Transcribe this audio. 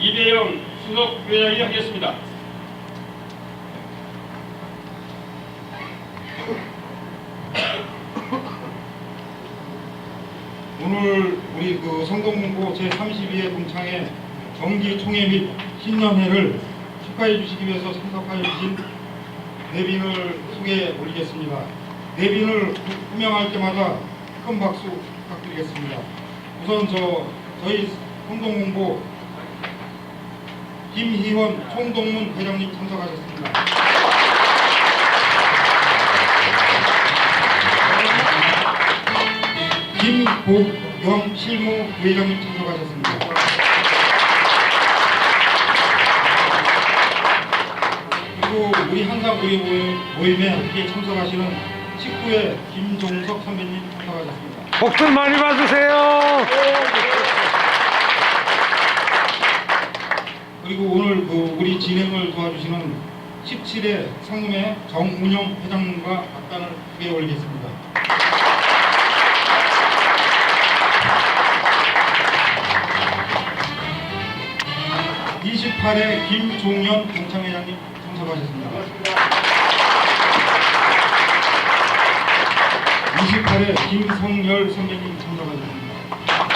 이대영 수석 부회장이 하겠습니다. 오늘 우리 그 성동문고 제32회 동창회 정기 총회 및 신년회를 축하해 주시기 위해서 참석하여 주신 내빈을 소개해 올리겠습니다. 내빈을 호명할 때마다 큰 박수 부탁드리겠습니다. 우선 저 저희 성동문고 김희원 총동문 회장님 참석하셨습니다. 김복영 실무 부회장님 참석하셨습니다. 그리고 우리 한상 우리 모임- 모임에 함께 참석하시는 19회 김종석 선배님 참석하셨습니다. 복들 많이 받으세요. 그리고 오늘 그 우리 진행을 도와주시는 17회 상금회 정운영 회장님과 악단을 크게 올리겠습니다. 28회 김종현 동창회장님 참석하셨습니다. 28회 김성열 선배님 참석하셨습니다.